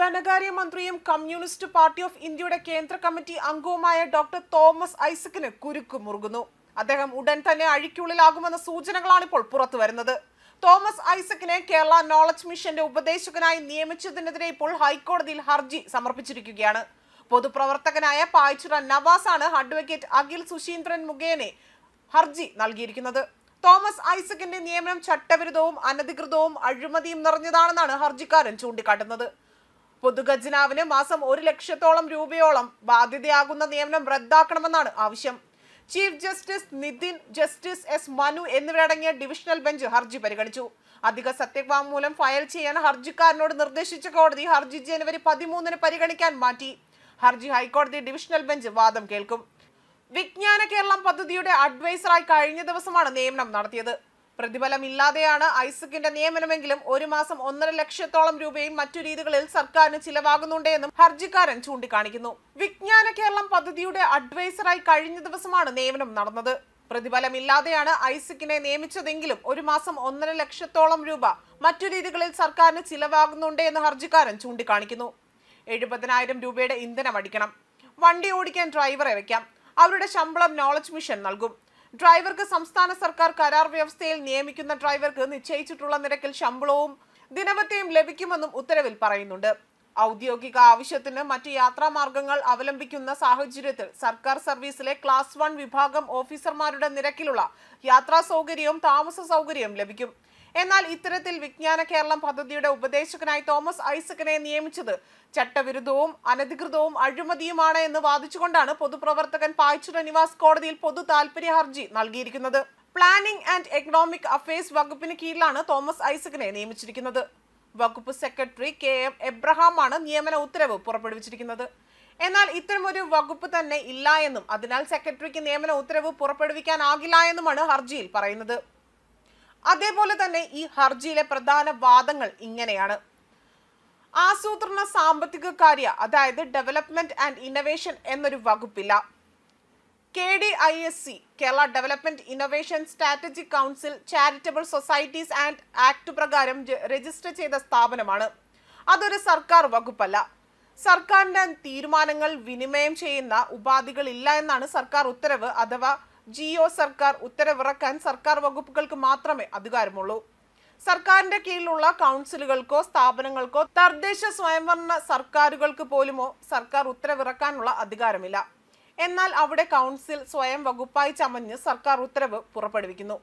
ധനകാര്യമന്ത്രിയും communist party of ഇന്ത്യയുടെ കേന്ദ്ര committee അംഗവുമായ ഡോക്ടർ തോമസ് ഐസക്കിന് കുരുക്ക് മുറുകുന്നു അദ്ദേഹം ഉടൻ തന്നെ അഴിക്കുള്ളിലാകുമെന്ന സൂചനകളാണ് ഇപ്പോൾ പുറത്തു വരുന്നത്. തോമസ് ഐസക്കിനെ കേരള നോളജ് മിഷന്റെ ഉപദേശകനായി നിയമിച്ചതിനെതിരെ ഇപ്പോൾ ഹൈക്കോടതിയിൽ ഹർജി സമർപ്പിച്ചിരിക്കുകയാണ്. പൊതുപ്രവർത്തകനായ പായ്ച്ചുറ നവാസാണ് അഡ്വക്കേറ്റ് അഖിൽ സുശീന്ദ്രൻ മുഖേനെ ഹർജി നൽകിയിരിക്കുന്നത്. തോമസ് ഐസക്കിന്റെ നിയമനം ചട്ടവിരുദ്ധവും അനധികൃതവും അഴിമതിയും നിറഞ്ഞതാണെന്നാണ് ഹർജിക്കാരൻ ചൂണ്ടിക്കാട്ടുന്നത്. പൊതുഖജനാവിന് മാസം ഒരു ലക്ഷത്തോളം രൂപയോളം ബാധ്യതയാകുന്ന നിയമനം റദ്ദാക്കണമെന്നാണ് ആവശ്യം. Chief justice Nitin justice S Manu എന്നിവരടങ്ങിയ ഡിവിഷണൽ ബെഞ്ച് ഹർജി പരിഗണിച്ചു. അധിക സത്യവാങ്മൂലം ഫയൽ ചെയ്യാൻ ഹർജിക്കാരനോട് നിർദ്ദേശിച്ച കോടതി ഹർജി ജനുവരി പതിമൂന്നിന് പരിഗണിക്കാൻ മാറ്റി. ഹർജി ഹൈക്കോടതി ഡിവിഷണൽ ബെഞ്ച് വാദം കേൾക്കും. വിജ്ഞാന കേരളം പദ്ധതിയുടെ അഡ്വൈസറായി കഴിഞ്ഞ ദിവസമാണ് നിയമനം നടത്തിയത്. പ്രതിഫലമില്ലാതെയാണ് ഐസക്കിന്റെ നിയമനമെങ്കിലും ഒരു മാസം ഒന്നര ലക്ഷത്തോളം രൂപയും മറ്റു രീതികളിൽ സർക്കാരിന് ചിലവാകുന്നുണ്ടെന്നും ഹർജിക്കാരൻ ചൂണ്ടിക്കാണിക്കുന്നു. വിജ്ഞാന കേരളം പദ്ധതിയുടെ അഡ്വൈസറായി കഴിഞ്ഞ ദിവസമാണ് നിയമനം നടന്നത്. പ്രതിഫലമില്ലാതെയാണ് ഐസക്കിനെ നിയമിച്ചതെങ്കിലും ഒരു മാസം ഒന്നര ലക്ഷത്തോളം രൂപ മറ്റു രീതികളിൽ സർക്കാരിന് ചിലവാകുന്നുണ്ട് എന്ന് ഹർജിക്കാരൻ ചൂണ്ടിക്കാണിക്കുന്നു. എഴുപതിനായിരം രൂപയുടെ ഇന്ധനം അടിക്കണം വണ്ടി ഓടിക്കാൻ ഡ്രൈവറെ വയ്ക്കാം അവരുടെ ശമ്പളം നോളജ് മിഷൻ നൽകും. ഡ്രൈവർക്ക് സംസ്ഥാന സർക്കാർ കരാർ വ്യവസ്ഥയിൽ നിയമിക്കുന്ന ഡ്രൈവർക്ക് നിശ്ചയിച്ചിട്ടുള്ള നിരക്കിൽ ശമ്പളവും ദിനവത്തെയും ലഭിക്കുമെന്നും ഉത്തരവിൽ പറയുന്നുണ്ട്. ഔദ്യോഗിക ആവശ്യത്തിന് മറ്റ് യാത്രാമാർഗങ്ങൾ അവലംബിക്കുന്ന സാഹചര്യത്തിൽ സർക്കാർ സർവീസിലെ ക്ലാസ് വൺ വിഭാഗം ഓഫീസർമാരുടെ നിരക്കിലുള്ള യാത്രാ സൗകര്യവും താമസ സൗകര്യവും ലഭിക്കും. എന്നാൽ ഇത്തരത്തിൽ വിജ്ഞാന കേരളം പദ്ധതിയുടെ ഉപദേശകനായി തോമസ് ഐസക്കിനെ നിയമിച്ചത് ചട്ടവിരുദ്ധവും അനധികൃതവും അഴിമതിയുമാണ് എന്ന് വാദിച്ചുകൊണ്ടാണ് പൊതുപ്രവർത്തകൻ പായ്ച്ചുര നിവാസ് കോടതിയിൽ പൊതു താൽപര്യ ഹർജി നൽകിയിരിക്കുന്നത്. പ്ലാനിംഗ് ആൻഡ് എക്കണോമിക് അഫയേഴ്സ് വകുപ്പിന് കീഴിലാണ് തോമസ് ഐസക്കിനെ നിയമിച്ചിരിക്കുന്നത്. വകുപ്പ് സെക്രട്ടറി കെ എം എബ്രഹാമാണ് നിയമന ഉത്തരവ് പുറപ്പെടുവിച്ചിരിക്കുന്നത്. എന്നാൽ ഇത്തരമൊരു വകുപ്പ് തന്നെ ഇല്ല എന്നും അതിനാൽ സെക്രട്ടറിക്ക് നിയമന ഉത്തരവ് പുറപ്പെടുവിക്കാനാകില്ല എന്നുമാണ് ഹർജിയിൽ പറയുന്നത്. അതേപോലെ തന്നെ ഈ ഹർജിയിലെ പ്രധാന വാദങ്ങൾ ഇങ്ങനെയാണ്. ആസൂത്രണ സാമ്പത്തിക കാര്യ അതായത് ഡെവലപ്മെന്റ് ആൻഡ് ഇന്നവേഷൻ എന്നൊരു വകുപ്പില്ല. K D I S C Kerala development innovation strategic council charitable societies and act പ്രകാരം രജിസ്റ്റർ ചെയ്ത സ്ഥാപനമാണ്. അതൊരു സർക്കാർ വകുപ്പല്ല. സർക്കാരിന്റെ തീരുമാനങ്ങൾ വിനിമയം ചെയ്യുന്ന ഉപാധികളില്ല എന്നാണ് സർക്കാർ ഉത്തരവ്. അഥവാ ജിയോ സർക്കാർ ഉത്തരവിറക്കാൻ സർക്കാർ വകുപ്പുകൾക്ക് മാത്രമേ അധികാരമുള്ളൂ. സർക്കാരിന്റെ കീഴിലുള്ള കൗൺസിലുകൾക്കോ സ്ഥാപനങ്ങൾക്കോ തദ്ദേശ സ്വയംഭരണ സർക്കാരുകൾക്ക് പോലുമോ സർക്കാർ ഉത്തരവിറക്കാനുള്ള അധികാരമില്ല. എന്നാൽ അവിടെ കൗൺസിൽ സ്വയം വകുപ്പായി ചമഞ്ഞ് സർക്കാർ ഉത്തരവ് പുറപ്പെടുവിക്കുന്നു.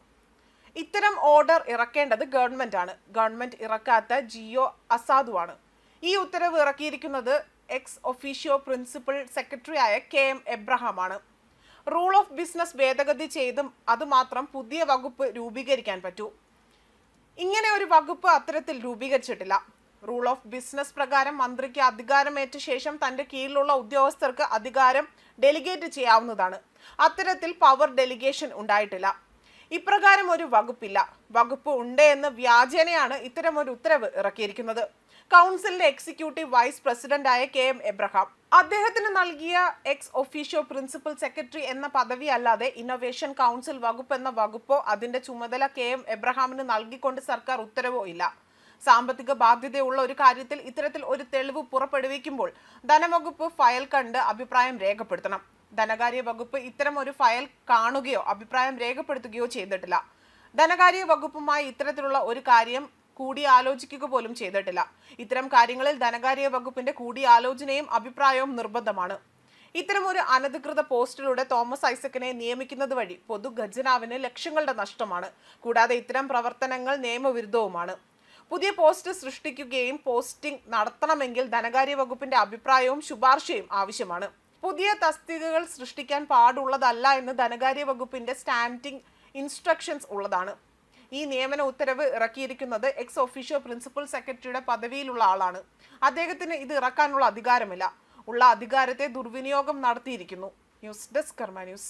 ഇത്തരം ഓർഡർ ഇറക്കേണ്ടത് ഗവൺമെന്റ് ആണ് ഗവൺമെന്റ് ഇറക്കാത്ത ജിയോ അസാധുവാണ്. ഈ ഉത്തരവ് ഇറക്കിയിരിക്കുന്നത് എക്സ് ഒഫീഷ്യോ പ്രിൻസിപ്പൽ സെക്രട്ടറിയായ കെ എം എബ്രഹാം ആണ് റൂൾ ഓഫ് ബിസിനസ് ഭേദഗതി ചെയ്തും അതുമാത്രം പുതിയ വകുപ്പ് രൂപീകരിക്കാൻ പറ്റൂ. ഇങ്ങനെ ഒരു വകുപ്പ് അത്തരത്തിൽ രൂപീകരിച്ചിട്ടില്ല. റൂൾ ഓഫ് ബിസിനസ് പ്രകാരം മന്ത്രിക്ക് അധികാരമേറ്റ ശേഷം തന്റെ കീഴിലുള്ള ഉദ്യോഗസ്ഥർക്ക് അധികാരം ഡെലിഗേറ്റ് ചെയ്യാവുന്നതാണ്. അത്തരത്തിൽ പവർ ഡെലിഗേഷൻ ഉണ്ടായിട്ടില്ല. ഇപ്രകാരം ഒരു വകുപ്പില്ല. വകുപ്പ് ഉണ്ട് എന്ന് വ്യാജേനയാണ് ഇത്തരം ഒരു ഉത്തരവ് ഇറക്കിയിരിക്കുന്നത്. കൗൺസിലിന്റെ എക്സിക്യൂട്ടീവ് വൈസ് പ്രസിഡന്റായ കെ എം എബ്രഹാം. അദ്ദേഹത്തിന് നൽകിയ എക്സ് ഒഫീഷ്യോ പ്രിൻസിപ്പൽ സെക്രട്ടറി എന്ന പദവി അല്ലാതെ ഇന്നൊവേഷൻ കൗൺസിൽ വകുപ്പ് എന്ന വകുപ്പോ അതിന്റെ ചുമതല കെ എം എബ്രഹാമിന് നൽകിക്കൊണ്ട് സർക്കാർ ഉത്തരവോ ഇല്ല. സാമ്പത്തിക ബാധ്യതയുള്ള ഒരു കാര്യത്തിൽ ഇത്തരത്തിൽ ഒരു തെളിവ് പുറപ്പെടുവിക്കുമ്പോൾ ധനവകുപ്പ് ഫയൽ കണ്ട് അഭിപ്രായം രേഖപ്പെടുത്തണം. ധനകാര്യ വകുപ്പ് ഇത്തരം ഒരു ഫയൽ കാണുകയോ അഭിപ്രായം രേഖപ്പെടുത്തുകയോ ചെയ്തിട്ടില്ല. ധനകാര്യ വകുപ്പുമായി ഇത്തരത്തിലുള്ള ഒരു കാര്യം കൂടിയാലോചിക്കുക പോലും ചെയ്തിട്ടില്ല. ഇത്തരം കാര്യങ്ങളിൽ ധനകാര്യ വകുപ്പിന്റെ കൂടിയാലോചനയും അഭിപ്രായവും നിർബന്ധമാണ്. ഇത്തരം ഒരു അനധികൃത പോസ്റ്റിലൂടെ തോമസ് ഐസക്കിനെ നിയമിക്കുന്നത് വഴി പൊതു ഖജനാവിന് ലക്ഷങ്ങളുടെ നഷ്ടമാണ്. കൂടാതെ ഇത്തരം പ്രവർത്തനങ്ങൾ നിയമവിരുദ്ധവുമാണ്. പുതിയ പോസ്റ്റ് സൃഷ്ടിക്കുകയും പോസ്റ്റിംഗ് നടത്തണമെങ്കിൽ ധനകാര്യ വകുപ്പിന്റെ അഭിപ്രായവും ശുപാർശയും ആവശ്യമാണ്. പുതിയ തസ്തികകൾ സൃഷ്ടിക്കാൻ പാടുള്ളതല്ല എന്ന് ധനകാര്യ വകുപ്പിന്റെ സ്റ്റാൻഡിംഗ് ഇൻസ്ട്രക്ഷൻസ് ഉള്ളതാണ്. ഈ നിയമന ഉത്തരവ് ഇറക്കിയിരിക്കുന്നത് എക്സ് ഒഫീഷ്യോ പ്രിൻസിപ്പൽ സെക്രട്ടറിയുടെ പദവിയിലുള്ള ആളാണ്. അദ്ദേഹത്തിന് ഇത് ഇറക്കാനുള്ള അധികാരമില്ല. ഉള്ള അധികാരത്തെ ദുർവിനിയോഗം നടത്തിയിരിക്കുന്നു. News desk Karma news.